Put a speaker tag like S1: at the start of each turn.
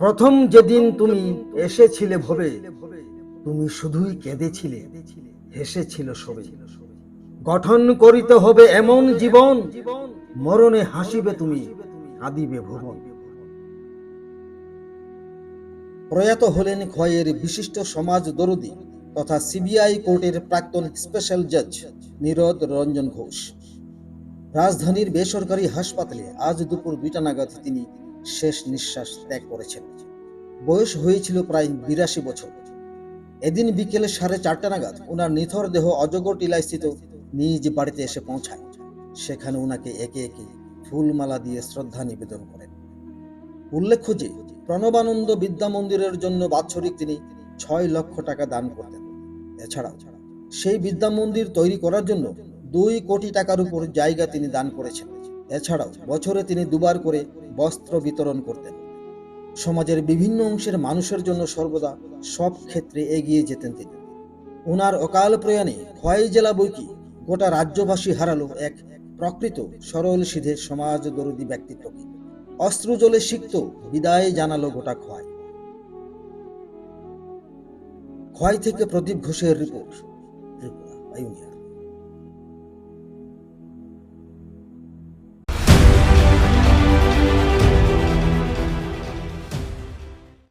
S1: প্রথম যেদিন তুমি এসেছিলে ভবে, তুমি শুধুই কেঁদেছিলে, হেসেছিল সবে। গঠন করিতে হবে এমন জীবন, মরণে হাসিবে তুমি, কাঁদিবে ভুবন।
S2: প্রয়াত হলেন ক্ষয়ের বিশিষ্ট সমাজ দরদি তথা সিবিআই কোর্টের প্রাক্তন স্পেশাল জাজ নীরদ রঞ্জন ঘোষ। রাজধানীর বেসরকারি হাসপাতালে আজ দুপুর দুইটা নাগাদ তিনি শেষ নিঃশ্বাস ত্যাগ করেছেন। বয়স হয়েছিল প্রায় বিরাশি বছর। এদিন বিকেলে সাড়ে চারটা নাগাদ ওনার নিথর দেহ অজগর টিলায় স্থিত নিজ বাড়িতে এসে পৌঁছায়। সেখানে ওনাকে একে একে ফুলমালা দিয়ে শ্রদ্ধা নিবেদন করেন। উল্লেখ্য যে, প্রণবানন্দ বিদ্যা মন্দিরের জন্য বাৎসরিক তিনি ছয় লক্ষ টাকা দান করতেন। এছাড়াও সেই বিদ্যা মন্দির তৈরি করার জন্য দুই কোটি টাকার উপর জায়গা তিনি দান করেছেন। এছাড়াও বছরে তিনি দুবার করে বস্ত্র বিতরণ করতেন। সমাজের বিভিন্ন অংশের মানুষের জন্য সর্বদা সব ক্ষেত্রে এগিয়ে যেতেন তিনি। ওনার অকাল প্রয়াণে খোয়াই জেলা বইকি গোটা রাজ্যবাসী হারালো এক প্রকৃত সরল সিধে সমাজ দরদি ব্যক্তিত্বকে। অস্ত্র জলে সিক্ত বিদায় জানালো গোটা খোয়াই। খোয়াই থেকে প্রদীপ ঘোষের রিপোর্ট, ত্রিপুরা